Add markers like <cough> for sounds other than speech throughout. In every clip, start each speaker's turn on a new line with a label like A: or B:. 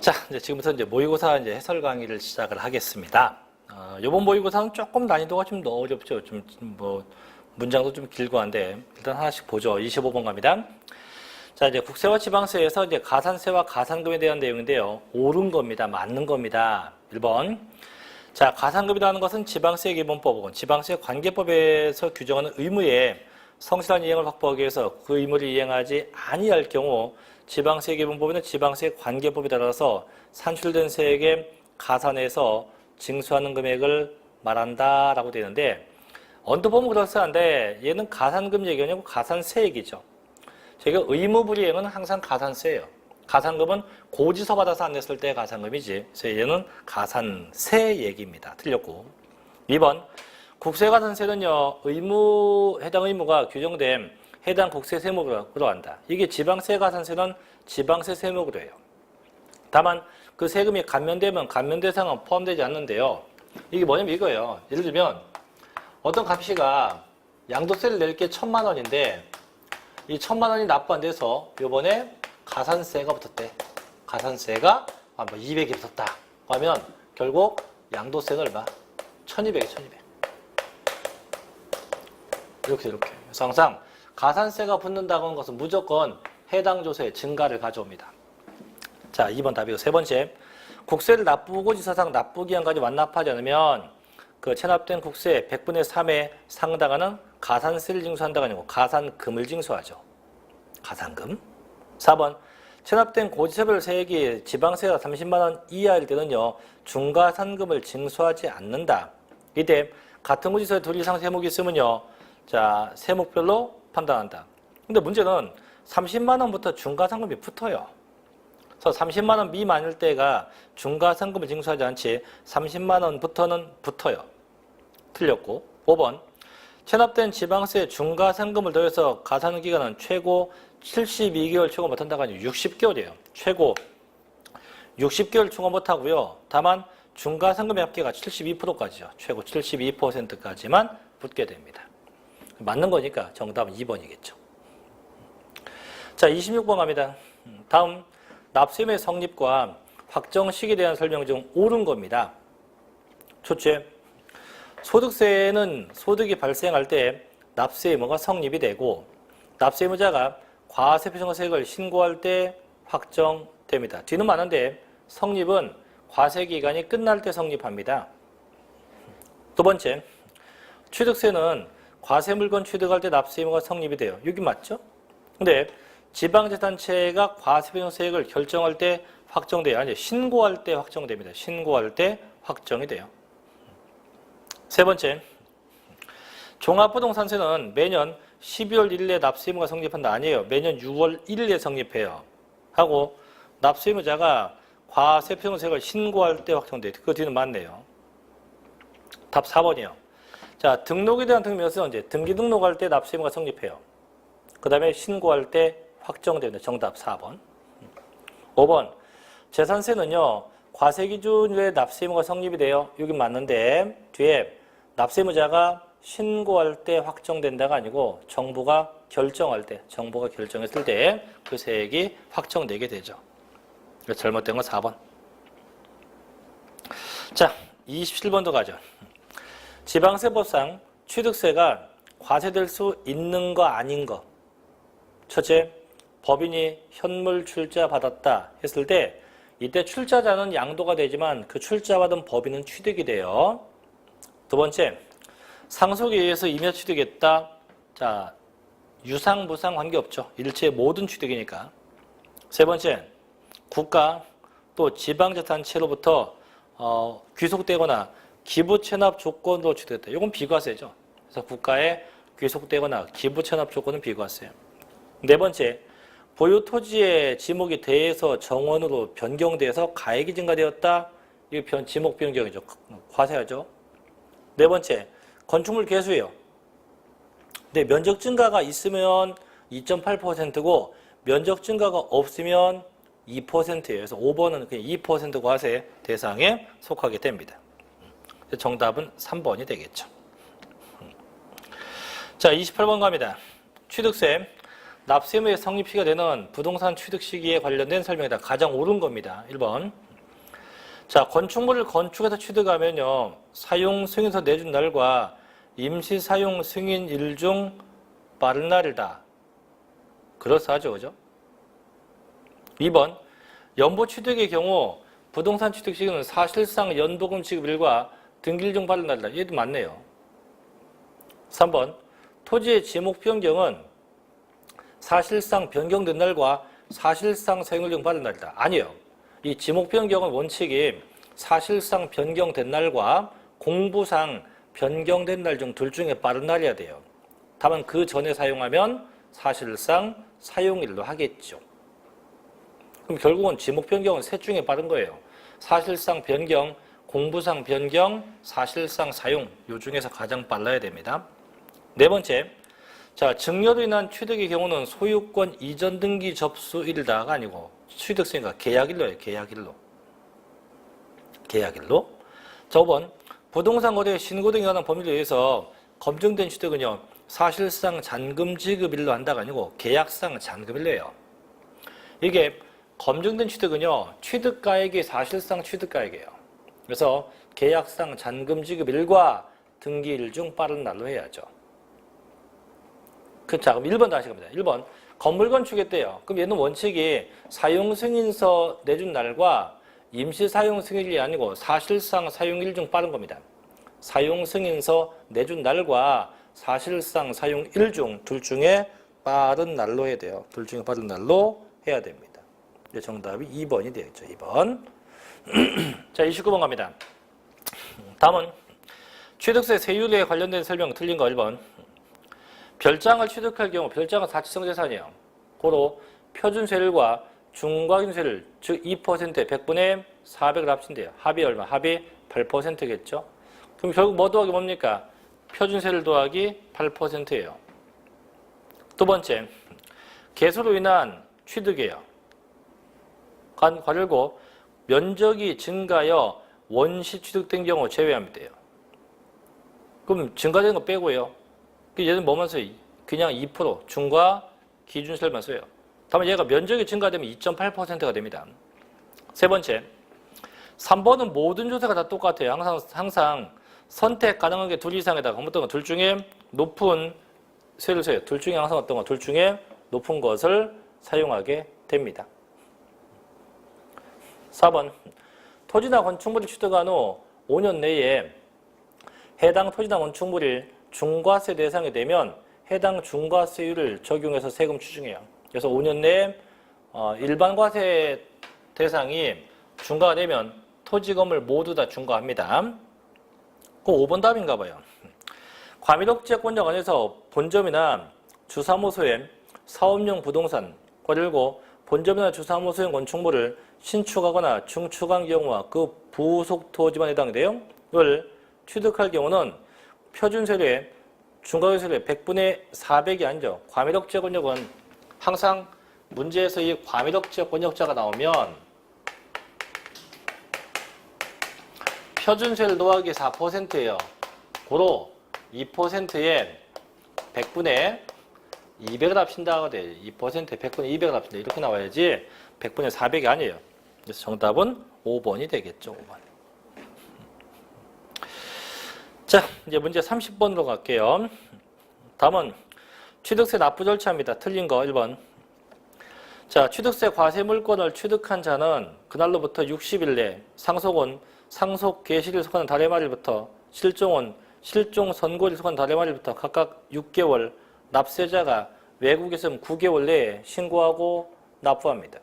A: 자, 이제 지금부터 이제 모의고사 이제 해설 강의를 시작을 하겠습니다. 어, 이번 모의고사는 조금 난이도가 좀 더 어렵죠. 좀 뭐 문장도 좀 길고 한데 일단 하나씩 보죠. 25번 갑니다. 자, 이제 국세와 지방세에서 이제 가산세와 가산금에 대한 내용인데요. 옳은 겁니다. 맞는 겁니다. 1번. 자, 가산금이라는 것은 지방세 기본법 혹은 지방세 관계법에서 규정하는 의무에 성실한 이행을 확보하기 위해서 그 의무를 이행하지 아니할 경우 지방세 기본법에는 지방세 관계법에 따라서 산출된 세액의 가산해서 징수하는 금액을 말한다라고 되는데 언뜻 보면 그럴싸한데 얘는 가산금 얘기 아니고 가산세 얘기죠. 저희가 의무 불이행은 항상 가산세예요. 가산금은 고지서 받아서 안 냈을 때 가산금이지. 그래서 얘는 가산세 얘기입니다. 틀렸고. 2번 국세가산세는요. 의무 해당 의무가 규정된 해당 국세 세목으로 한다. 이게 지방세 가산세는 지방세 세목으로 해요. 다만 그 세금이 감면되면 감면 대상은 포함되지 않는데요. 이게 뭐냐면 이거예요. 예를 들면 어떤 값이가 양도세를 낼 게 천만 원인데 이 천만 원이 납부 안 돼서 요번에 가산세가 붙었대. 가산세가 아, 뭐 200이 붙었다. 하면 결국 양도세는 얼마? 1200이 1200. 이렇게 이렇게. 그래서 항상 가산세가 붙는다고 하는 것은 무조건 해당 조세의 증가를 가져옵니다. 자, 2번 답이고 세 번째. 국세를 납부고 지사상 납부 기한까지 완납하지 않으면 그 체납된 국세 100분의 3에 상당하는 가산세를 징수한다가 아니고 가산금을 징수하죠. 가산금. 4번. 체납된 고지서별 세액이 지방세가 30만 원 이하일 때는요. 중가산금을 징수하지 않는다. 이때 같은 고지서에 둘 이상 세목이 있으면요. 자, 세목별로 판단한다. 근데 문제는 30만 원부터 중가상금이 붙어요. 그래서 30만 원 미만일 때가 중가상금을 징수하지 않지 30만 원부터는 붙어요. 틀렸고 5번 체납된 지방세 중가상금을 더해서 가산 기간은 최고 72개월 초과 못한다가 아니고 60개월이에요. 최고 60개월 초과 못하고요. 다만 중가상금의 합계가 72%까지요. 최고 72%까지만 붙게 됩니다. 맞는 거니까 정답은 2번이겠죠. 자, 26번 갑니다. 음, 다음 납세의 성립과 확정 시기에 대한 설명 중 옳은 겁니다. 첫째, 소득세는 소득이 발생할 때 납세 의무가 성립이 되고 납세 의무자가 과세 표정세액을 신고할 때 확정됩니다. 뒤는 많은데 성립은 과세 기간이 끝날 때 성립합니다. 두 번째, 취득세는 과세 물건 취득할 때 납세 의무가 성립이 돼요. 여기 맞죠? 근데 지방재산체가 과세표정세액을 결정할 때 확정돼요. 아니 신고할 때 확정됩니다. 신고할 때 확정이 돼요. 세 번째, 종합부동산세는 매년 12월 1일에 납세 의무가 성립한다 아니에요. 매년 6월 1일에 성립해요. 하고 납세 의무자가 과세 표정세액을 신고할 때 확정돼요. 그 뒤는 맞네요. 답 4번이요. 자, 등록에 대한 등록은 언제? 등기 등록할 때 납세의무가 성립해요. 그 다음에 신고할 때 확정됩니다. 정답 4번. 5번. 재산세는요, 과세 기준의 납세 의무가 성립이 돼요. 여기 맞는데, 뒤에 납세 의무자가 신고할 때 확정된다가 아니고, 정부가 결정할 때, 정부가 결정했을 때 그 세액이 확정되게 되죠. 잘못된 건 4번. 자, 27번도 가죠. 지방세법상 취득세가 과세될 수 있는 거 아닌 거. 첫째, 법인이 현물 출자 받았다 했을 때 이때 출자자는 양도가 되지만 그 출자받은 법인은 취득이 돼요. 두 번째, 상속에 의해서 임야 취득했다. 자, 유상, 무상 관계없죠. 일체 모든 취득이니까. 세 번째, 국가 또 지방자산체로부터 어, 귀속되거나 기부 체납 조건으로 취득했다. 이건 비과세죠. 그래서 국가에 귀속되거나 기부 체납 조건은 비과세예요. 네 번째, 보유 토지의 지목이 대에서 정원으로 변경돼서 가액이 증가되었다. 이 변, 지목 변경이죠. 과세하죠. 네 번째, 건축물 개수예요. 네, 면적 증가가 있으면 2.8%고 면적 증가가 없으면 2%예요. 그래서 5번은 그냥 2% 과세 대상에 속하게 됩니다. 정답은 3번이 되겠죠. 자, 28번 갑니다. 취득세. 납세무의 성립시가 되는 부동산 취득 시기에 관련된 설명이다. 가장 옳은 겁니다. 1번. 자, 건축물을 건축해서 취득하면요. 사용 승인서 내준 날과 임시 사용 승인일 중 빠른 날이다. 그렇사하죠. 그죠? 2번. 연보 취득의 경우 부동산 취득 시기는 사실상 연보금 지급일과 등기일 중 빠른 날이다. 얘도 맞네요. 3번. 토지의 지목 변경은 사실상 변경된 날과 사실상 사용일 중 빠른 날이다. 아니요. 이 지목 변경은 원칙이 사실상 변경된 날과 공부상 변경된 날 중 둘 중에 빠른 날이어야 돼요. 다만 그 전에 사용하면 사실상 사용일로 하겠죠. 그럼 결국은 지목 변경은 셋 중에 빠른 거예요. 사실상 변경, 공부상 변경, 사실상 사용 요 중에서 가장 빨라야 됩니다. 네 번째, 자 증여로 인한 취득의 경우는 소유권 이전 등기 접수일다가 아니고 취득세가 계약일로예요. 계약일로. 계약일로. 자 5번 부동산 거래 신고 등에 관한 법률에 의해서 검증된 취득은요 사실상 잔금 지급일로 한다가 아니고 계약상 잔금일로예요. 이게 검증된 취득은요 취득가액이 사실상 취득가액이에요. 그래서 계약상 잔금 지급 일과 등기일 중 빠른 날로 해야죠. 그, 자, 그럼 1번 다시 갑니다. 1번. 건물 건축했대요. 그럼 얘는 원칙이 사용 승인서 내준 날과 임시 사용 승인일이 아니고 사실상 사용일 중 빠른 겁니다. 사용 승인서 내준 날과 사실상 사용일 중 둘 중에 빠른 날로 해야 돼요. 둘 중에 빠른 날로 해야 됩니다. 정답이 2번이 되겠죠. 2번. <clears throat> 자, 29번 갑니다. 다음은 취득세 세율에 관련된 설명 틀린 거 1번. 별장을 취득할 경우 별장은 사치성 재산이에요. 고로 표준세율과 중과균세율 즉 2%에 100분의 400을 합친대요. 합이 얼마? 합이 8%겠죠. 그럼 결국 뭐 더하기 뭡니까? 표준세율 더하기 8%예요. 두 번째, 개수로 인한 취득이에요. 관, 괄호 면적이 증가하여 원시 취득된 경우 제외하면 돼요. 그럼 증가된 거 빼고요. 그 얘는 뭐만 써요? 그냥 2% 중과 기준세율만 써요. 다만 얘가 면적이 증가되면 2.8%가 됩니다. 세 번째, 3번은 모든 조세가 다 똑같아요. 항상 항상 선택 가능한 게 둘 이상에다가 어떤 거둘 중에 높은 세를 써요. 둘 중에 항상 어떤 거 둘 중에 높은 것을 사용하게 됩니다. 4번 토지나 건축물을 취득한 후 5년 내에 해당 토지나 건축물이 중과세 대상이 되면 해당 중과세율을 적용해서 세금 추징해요. 그래서 5년 내에 어, 일반 과세 대상이 중과가 되면 토지 건물 모두 다 중과합니다. 그 5번 답인가 봐요. 과밀억제권자 관에서 본점이나 주사무소에 사업용 부동산, 괄호 본점이나 주사무소용 건축물을 신축하거나 중축한 경우와 그 부속 토지만 해당돼요. 을 취득할 경우는 표준세율의 중과세율의 100분의 400이 아니죠. 과밀억제 권역은 항상 문제에서 이 과밀억제 권역자가 나오면 표준세율 더하기 4%예요. 고로 2%에 100분의 200을 합친다고 돼. 2%에 100분의 200을 합친다. 이렇게 나와야지 100분의 400이 아니에요. 그래서 정답은 5번이 되겠죠. 5번. 자, 이제 문제 30번으로 갈게요. 다음은 취득세 납부 절차입니다. 틀린 거 1번. 자, 취득세 과세 물건을 취득한 자는 그날로부터 60일 내 상속은 상속 개시를 속하는 달의 말일부터 실종은 실종 선고를 속하는 달의 말일부터 각각 6개월 납세자가 외국에서는 9개월 내에 신고하고 납부합니다.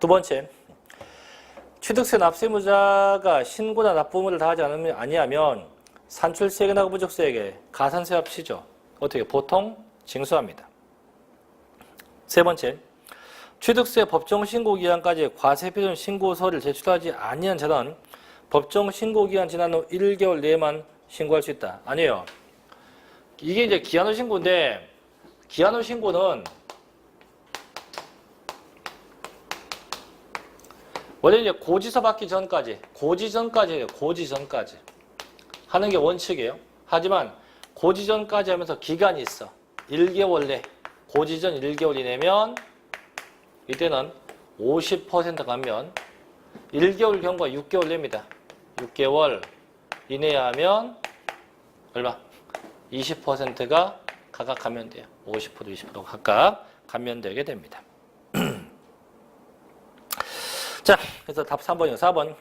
A: 두 번째, 취득세 납세무자가 신고나 납부물을 다하지 않으면 아니하면 산출세액이나 부족세액에 가산세 합치죠. 어떻게 보통 징수합니다. 세 번째, 취득세 법정 신고 기한까지 과세 표준 신고서를 제출하지 아니한 자는 법정 신고 기한 지난 후 1개월 내에만 신고할 수 있다. 아니에요. 이게 이제 기한 후 신고인데 기한 후 신고는 원래 이제 고지서 받기 전까지, 고지 전까지. 고지 전까지. 하는 게 원칙이에요. 하지만 고지 전까지 하면서 기간이 있어. 1개월 내 고지 전 1개월 이내면 이때는 50% 가면 1개월 경과 6개월 내입니다. 6개월 이내에 하면 얼마? 20%가 각각 감면돼요. 50% 20% 각각 감면되게 됩니다. 자, 그래서 답 3번이요. 4번.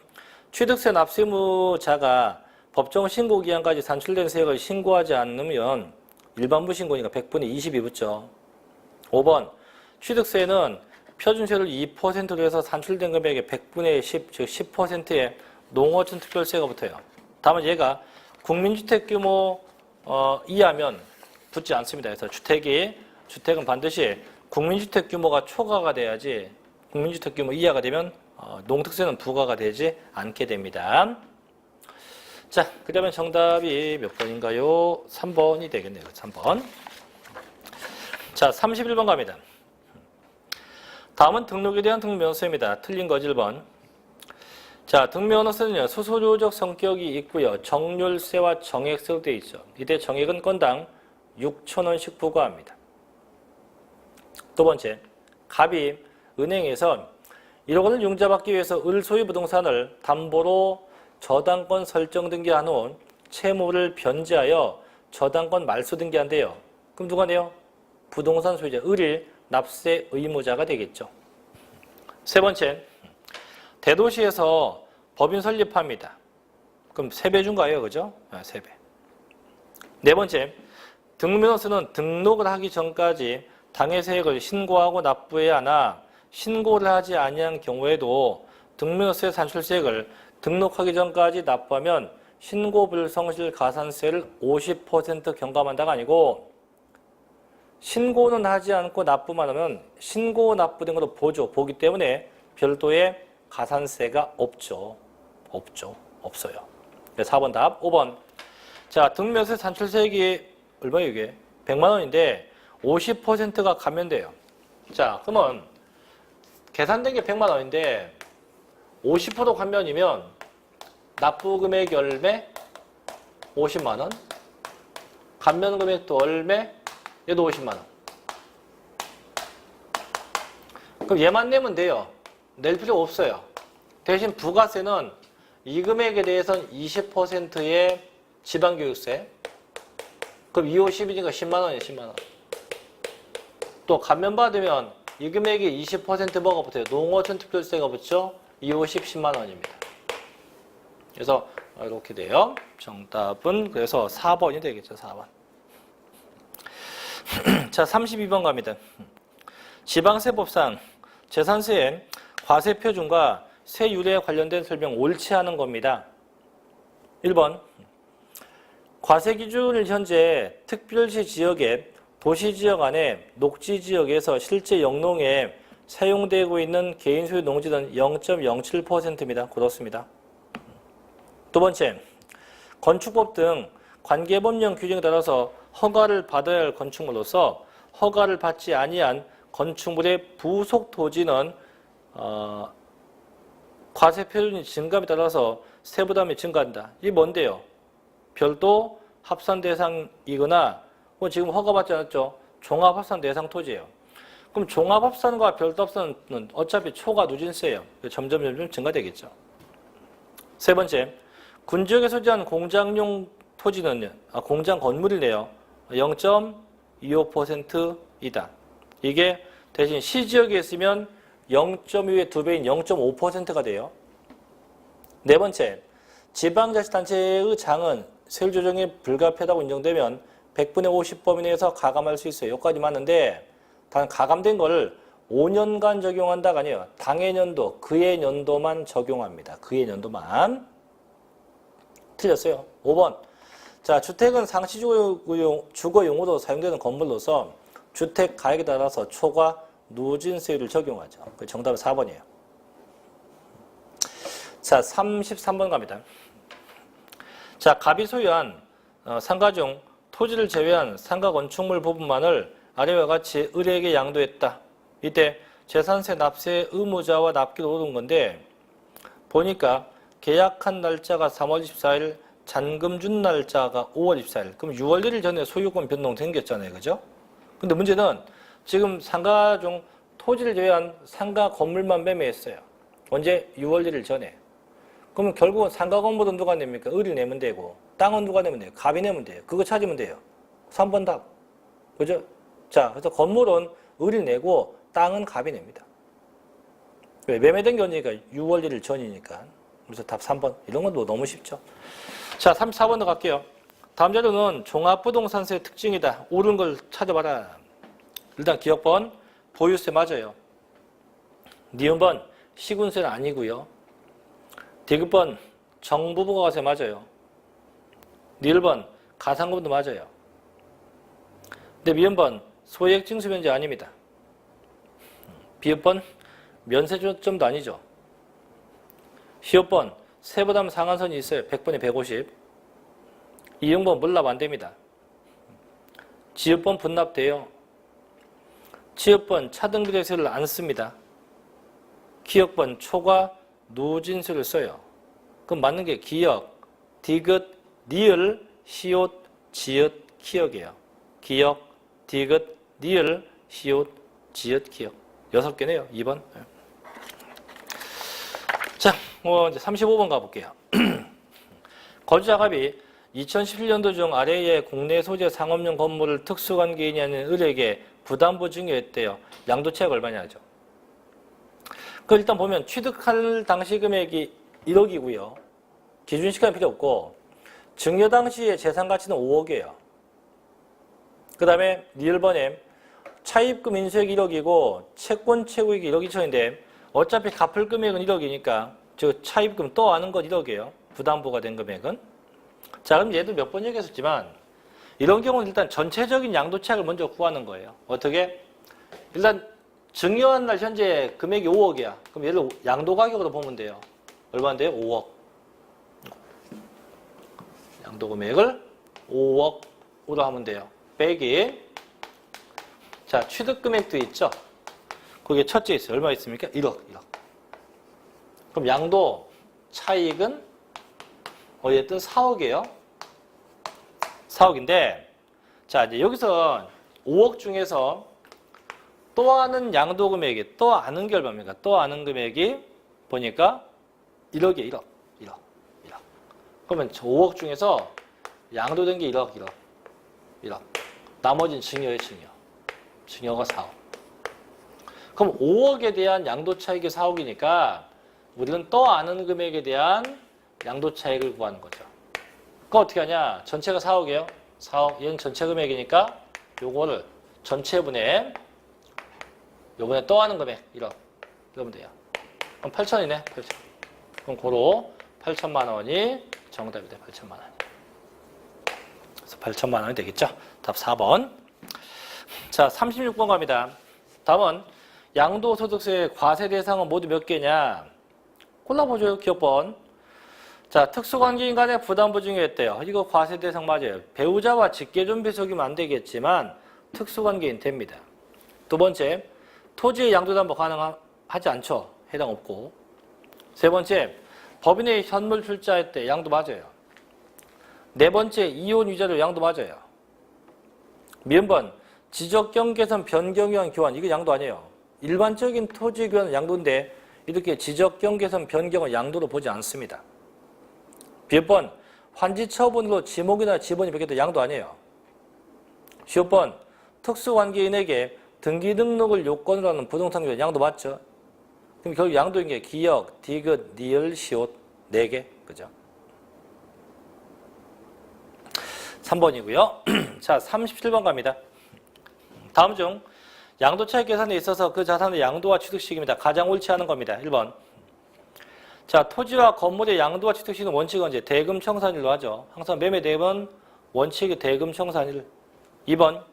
A: 취득세 납세 의무자가 법정 신고 기한까지 산출된 세액을 신고하지 않으면 일반부 신고니까 100분의 20이 붙죠. 5번. 취득세는 표준세율 2%로 해서 산출된 금액의 100분의 10, 즉 10%의 농어촌 특별세가 붙어요. 다만 얘가 국민주택 규모 어, 이하면 붙지 않습니다. 그래서 주택이 주택은 반드시 국민주택 규모가 초과가 돼야지 국민주택 규모 이하가 되면 어, 농특세는 부과가 되지 않게 됩니다. 자, 그러면 정답이 몇 번인가요? 3번이 되겠네요. 3번. 자, 31번 갑니다. 다음은 등록에 대한 등면허세입니다. 틀린 거지 1번. 자, 등면허세는요. 수수료적 성격이 있고요. 정률세와 정액세로 되어 있죠. 이때 정액은 건당 6천원씩 부과합니다. 두 번째, 갑이 은행에서 1억 원을 융자받기 위해서 을 소유 부동산을 담보로 저당권 설정 등기한 후 채무를 변제하여 저당권 말소 등기한대요. 그럼 누가 내요? 부동산 소유자 을이 납세 의무자가 되겠죠. 세 번째, 대도시에서 법인 설립합니다. 그럼 세배 준가요, 그죠? 아, 세 배. 네 번째, 등록면허서는 등록을 하기 전까지 당해 세액을 신고하고 납부해야 하나 신고를 하지 아니한 경우에도 등록면허세 산출세액을 등록하기 전까지 납부하면 신고 불성실 가산세를 50% 경감한다가 아니고 신고는 하지 않고 납부만 하면 신고 납부된 것도 보죠. 보기 때문에 별도의 가산세가 없죠. 없죠. 없어요. 4번 답. 5번. 자, 등면세 산출세액이 얼마예요, 이게? 100만 원인데 50%가 감면돼요. 자, 그러면 계산된 게 100만 원인데 50% 감면이면 납부 금액이 얼마? 50만 원. 감면 금액도 얼마? 얘도 50만 원. 그럼 얘만 내면 돼요. 낼 필요 없어요. 대신 부가세는 이 금액에 대해서는 20%의 지방교육세. 그럼 2, 5, 10이니까 10만 원이에요, 10만 원. 또 감면 받으면 이 금액에 20% 뭐가 붙어요? 농어촌 특별세가 붙죠? 2, 5, 10, 10만 원입니다. 그래서 이렇게 돼요. 정답은 그래서 4번이 되겠죠, 4번. <clears throat> 자, 32번 갑니다. 지방세법상 재산세의 과세 표준과 세율에 관련된 설명 옳지 않은 겁니다. 1번 과세 기준을 현재 특별시 지역의 도시 지역 안에 녹지 지역에서 실제 영농에 사용되고 있는 개인 소유 농지는 0.07%입니다. 그렇습니다. 두 번째, 건축법 등 관계법령 규정에 따라서 허가를 받아야 할 건축물로서 허가를 받지 아니한 건축물의 부속 토지는 어, 과세 표준이 증감에 따라서 세부담이 증가한다. 이게 뭔데요? 별도 합산 대상이거나 혹은 지금 허가받지 않았죠? 종합 합산 대상 토지예요. 그럼 종합 합산과 별도 합산은 어차피 초과 누진세예요. 점점 점점 증가되겠죠. 세 번째, 군 지역에 소지한 공장용 토지는 아, 공장 건물이네요. 0.25%이다. 이게 대신 시 지역에 있으면 0.2의 두 배인 0.5%가 돼요. 네 번째, 지방자치단체의 장은 세율 조정이 불가피하다고 인정되면 100분의 50 범위 내에서 가감할 수 있어요. 여기까지 맞는데 단 가감된 거를 5년간 적용한다가 아니에요. 당해 년도, 그해 년도만 적용합니다. 그해 년도만. 틀렸어요. 5번. 자, 주택은 상시 주거용, 주거용으로 사용되는 건물로서 주택 가액에 따라서 초과 누진세율을 적용하죠. 그 정답은 4번이에요. 자, 33번 갑니다. 자, 갑이 소유한 어, 상가 중 토지를 제외한 상가 건축물 부분만을 아래와 같이 을에게 양도했다. 이때 재산세 납세 의무자와 납기로 오른 건데 보니까 계약한 날짜가 3월 24일, 잔금 준 날짜가 5월 24일. 그럼 6월 1일 전에 소유권 변동 생겼잖아요. 그죠? 근데 문제는 지금 상가 중 토지를 제외한 상가 건물만 매매했어요. 언제? 6월 1일 전에. 그러면 결국은 상가 건물은 누가 냅니까? 을이 내면 되고 땅은 누가 내면 돼요? 갑이 내면 돼요. 그거 찾으면 돼요. 3번 답. 그죠? 자, 그래서 건물은 을이 내고 땅은 갑이 냅니다. 왜? 매매된 게 언제니까? 6월 1일 전이니까. 그래서 답 3번. 이런 건 뭐 너무 쉽죠. 자, 34번도 갈게요. 다음 자료는 종합부동산세의 특징이다. 옳은 걸 찾아봐라. 일단 기억번 보유세 맞아요. 니은번 시군세는 아니고요. 디귿번 정부부가세 맞아요. 니을번 가상금도 맞아요. 근데 미음번 소액징수면제 아닙니다. 비읍번 면세점도 아니죠. 시업번 세부담 상한선이 있어요. 100번에 150. 이응번 물납 안 됩니다. 지읒번 분납돼요. 치읒번 차등비례세를 안 씁니다. 기역번 초과 누진세를 써요. 그럼 맞는 게 기역, 디귿, 니을, 시옷, 지읒, 키역이에요. 기역, 디귿, 니을, 시옷, 지읒, 키역. 여섯 개네요. 2번. 자, 뭐 이제 35번 가볼게요. <clears throat> 거주자갑이 2017년도 중 아래의 국내 소재 상업용 건물을 특수관계인이 아닌 을에게 부담부 증여했대요. 양도채가 얼마냐죠. 그 일단 보면 취득할 당시 금액이 1억이고요. 기준 시간 필요 없고 증여 당시의 재산 가치는 5억이에요. 그 다음에 리얼번에 차입금 인수액 1억이고 채권 채무액이 1억 2천인데 어차피 갚을 금액은 1억이니까 저 차입금 또 아는 건 1억이에요. 부담부가 된 금액은. 자 그럼 얘도 몇 번 얘기했었지만 이런 경우는 일단 전체적인 양도차익을 먼저 구하는 거예요. 어떻게? 일단 증여한 날 현재 금액이 5억이야. 그럼 얘를 양도 가격으로 보면 돼요. 얼마인데요? 5억. 양도 금액을 5억으로 하면 돼요. 빼기 자 취득 금액도 있죠. 거기에 첫째 있어요. 얼마 있습니까? 1억. 1억. 그럼 양도 차익은 어쨌든 4억이에요. 4억인데 자 이제 여기서 5억 중에서 또 아는 양도 금액이 또 아는 게 얼마입니까? 또 아는 금액이 보니까 1억이에요. 1억. 1억. 1억. 그러면 저 5억 중에서 양도된 게 1억, 1억. 1억. 나머지는 증여의 증여. 증여가 4억. 그럼 5억에 대한 양도 차익이 4억이니까 우리는 또 아는 금액에 대한 양도 차익을 구하는 거죠. 그거 어떻게 하냐? 전체가 4억이에요. 4억. 얘는 전체 금액이니까 요거를 전체분의 요번에 또 하는 금액 1억. 이러면 돼요. 그럼 8천이네. 8천. 그럼 고로 8천만 원이 정답이 돼. 8천만 원이. 그래서 8천만 원이 되겠죠. 답 4번. 자, 36번 갑니다. 다음은 양도소득세 과세 대상은 모두 몇 개냐? 골라보죠. 기업번. 자, 특수관계인 간의 부담부 증여했대요. 이거 과세 대상 맞아요. 배우자와 직계존비 속이면 안 되겠지만 특수관계인 됩니다. 두 번째, 토지의 양도담보 가능하지 않죠. 해당 없고. 세 번째, 법인의 현물 출자할 때 양도 맞아요. 네 번째, 이혼 위자료 양도 맞아요. 미음번, 지적경 개선 변경에 의한 교환, 이거 양도 아니에요. 일반적인 토지 교환은 양도인데 이렇게 지적경 개선 변경을 양도로 보지 않습니다. 비번 환지 처분으로 지목이나 지번이 바뀌어도 양도 아니에요. 시번 특수관계인에게 등기 등록을 요건으로 하는 부동산 교환 양도 맞죠? 그럼 결국 양도인 게 기역, 디귿, 니을, 시옷 4개. 그죠? 3번이고요. <clears throat> 자, 37번 갑니다. 다음 중 양도 차익 계산에 있어서 그 자산의 양도와 취득식입니다. 가장 옳지 않은 겁니다. 1번. 자, 토지와 건물의 양도와 취득식은 원칙은 이제 대금 청산일로 하죠. 항상 매매 대금은 원칙이 대금 청산일. 2번.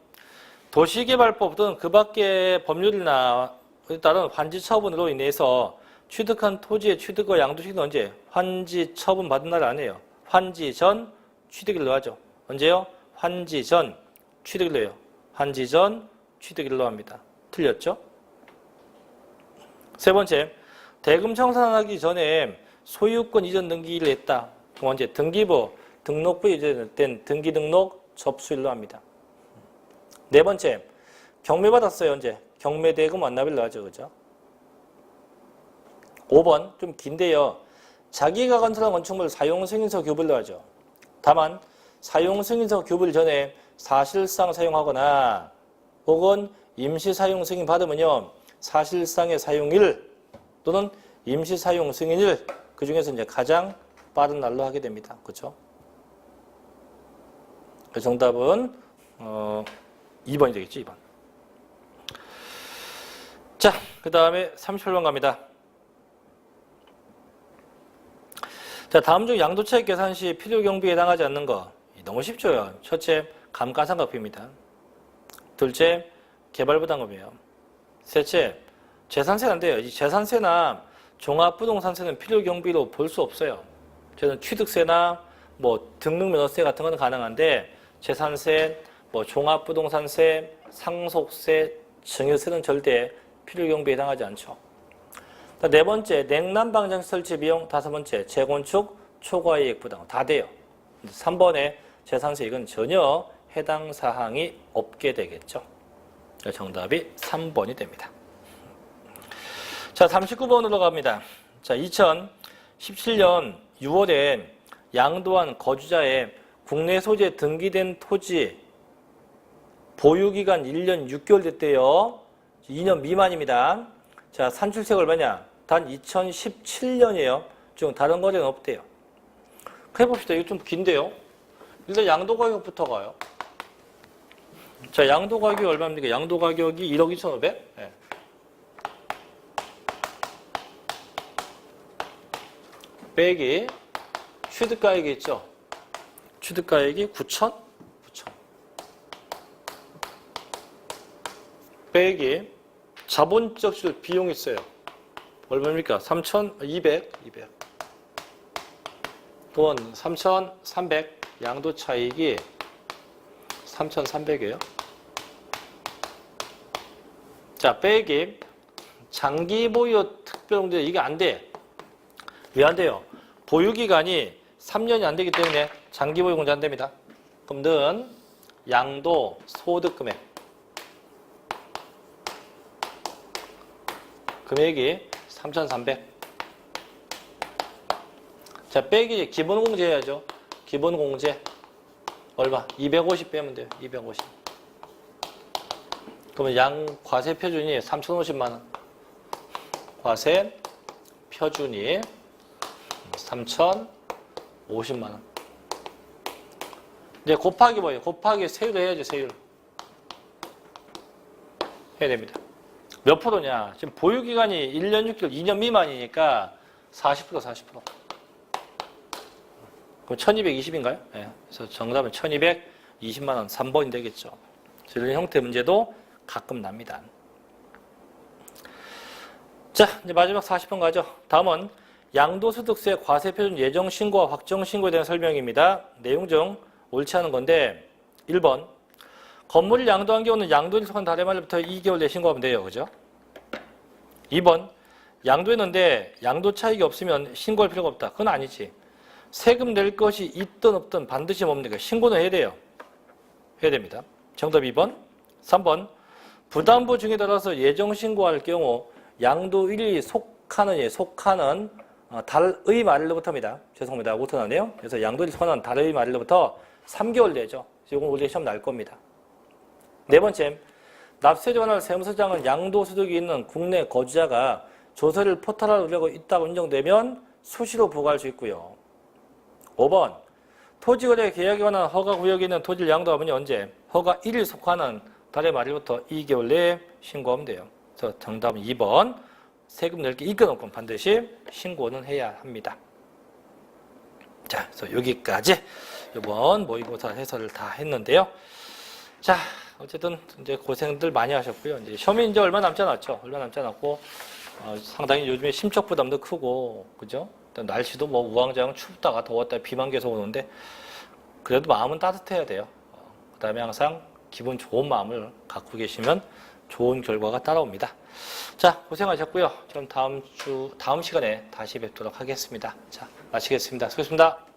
A: 도시개발법 등 그 밖의 법률이나 따른 환지 처분으로 인해서 취득한 토지의 취득과 양도식은 언제? 환지 처분 받은 날 아니에요. 환지 전 취득일로 하죠. 언제요? 환지 전 취득일로 해요. 환지 전 취득일로 합니다. 틀렸죠? 세 번째, 대금 청산하기 전에 소유권 이전 등기를 했다. 그럼 언제? 등기부, 등록부 이전된 등기 등록 접수일로 합니다. 네 번째, 경매 받았어요, 언제? 경매 대금 완납일로 하죠, 그죠? 5번, 좀 긴데요. 자기가 건설한 건축물 사용 승인서 교부를 하죠. 다만, 사용 승인서 교부를 전에 사실상 사용하거나 혹은 임시 사용 승인 받으면요. 사실상의 사용일 또는 임시 사용 승인일 그 중에서 이제 가장 빠른 날로 하게 됩니다. 그렇죠? 그 정답은 어, 2번이 되겠죠, 2번. 자, 그 다음에 38번 갑니다. 자, 다음 중 양도차익 계산 시 필요 경비에 해당하지 않는 거. 너무 쉽죠. 첫째, 감가상각비입니다. 둘째, 개발부담금이에요. 셋째, 재산세는 안 돼요. 이 재산세나 종합부동산세는 필요 경비로 볼 수 없어요. 저는 취득세나 뭐 등록면허세 같은 건 가능한데 재산세, 뭐 종합부동산세, 상속세, 증여세는 절대 필요 경비에 해당하지 않죠. 자, 네 번째, 냉난방장 설치 비용. 다섯 번째, 재건축 초과이익 부담. 다 돼요. 3번에 재산세 이건 전혀 해당 사항이 없게 되겠죠. 정답이 3번이 됩니다. 자, 39번으로 갑니다. 자, 2017년 6월에 양도한 거주자의 국내 소재 등기된 토지 보유기간 1년 6개월 됐대요. 2년 미만입니다. 자, 산출세가 얼마냐? 단 2017년이에요. 지금 다른 거래는 없대요. 해봅시다. 이거 좀 긴데요. 일단 양도 가격부터 가요. 자, 양도 가격이 얼마입니까? 양도 가격이 1억 2,500? 네. 빼기 취득가액이 있죠. 취득가액이 9천? 9천. 빼기 자본적 실 비용이 있어요. 얼마입니까? 3,200, 200. 돈 3,300. 양도 차익이 3,300이에요. 자, 빼기 장기 보유 특별공제 이게 안 돼. 왜 안 돼요? 보유 기간이 3년이 안 되기 때문에 장기 보유 공제 안 됩니다. 그럼 는 양도 소득 금액 금액이 3,300. 자, 빼기 기본 공제 해야죠. 기본 공제 얼마? 250 빼면 돼요. 250. 그러면 양 과세 표준이 3,050만 원. 과세 표준이 3,050만 원. 이제 곱하기 뭐예요? 곱하기 세율 해야죠, 세율. 해야 됩니다. 몇 프로냐? 지금 보유 기간이 1년 6개월, 2년 미만이니까 40% 40%. 그럼 1220인가요? 네. 그래서 정답은 1220만 원 3번이 되겠죠. 이런 형태 문제도 가끔 납니다. 자, 이제 마지막 40번 가죠. 다음은 양도소득세 과세표준 예정신고와 확정신고에 대한 설명입니다. 내용 중 옳지 않은 건데 1번 건물을 양도한 경우는 양도일 속한 달의 말부터 2개월 내 신고하면 돼요. 그죠? 2번 양도했는데 양도 차익이 없으면 신고할 필요가 없다. 그건 아니지. 세금 낼 것이 있든 없든 반드시 뭡니까? 신고는 해야 돼요. 해야 됩니다. 정답 2번. 3번 부담부 중에 따라서 예정 신고할 경우 양도일이 속하는 예, 속하는 어, 달의 말일로부터입니다. 죄송합니다. 오터 나네요. 그래서 양도일 속하는 달의 말일로부터 3개월 내죠. 이건 우리 시험 날 겁니다. 네 번째, 납세전환 세무서장은 양도소득이 있는 국내 거주자가 조세를 포탈하려고 있다고 인정되면 수시로 부과할 수 있고요. 5번, 토지거래 계약에 관한 허가구역에 있는 토지를 양도하면 언제? 허가 1일 속하는 달의 말일부터 2개월 내에 신고하면 돼요. 그래서 정답은 2번. 세금 낼게 이겨놓고 반드시 신고는 해야 합니다. 자, 그래서 여기까지 이번 모의고사 해설을 다 했는데요. 자, 어쨌든 이제 고생들 많이 하셨고요. 이제 시험이 이제 얼마 남지 않았죠. 얼마 남지 않았고 어, 상당히 요즘에 심적 부담도 크고 그죠? 또 날씨도 뭐 우왕좌왕 춥다가 더웠다 비만 계속 오는데 그래도 마음은 따뜻해야 돼요. 어, 그다음에 항상 기분 좋은 마음을 갖고 계시면 좋은 결과가 따라옵니다. 자, 고생하셨고요. 그럼 다음 주 다음 시간에 다시 뵙도록 하겠습니다. 자, 마치겠습니다. 수고했습니다.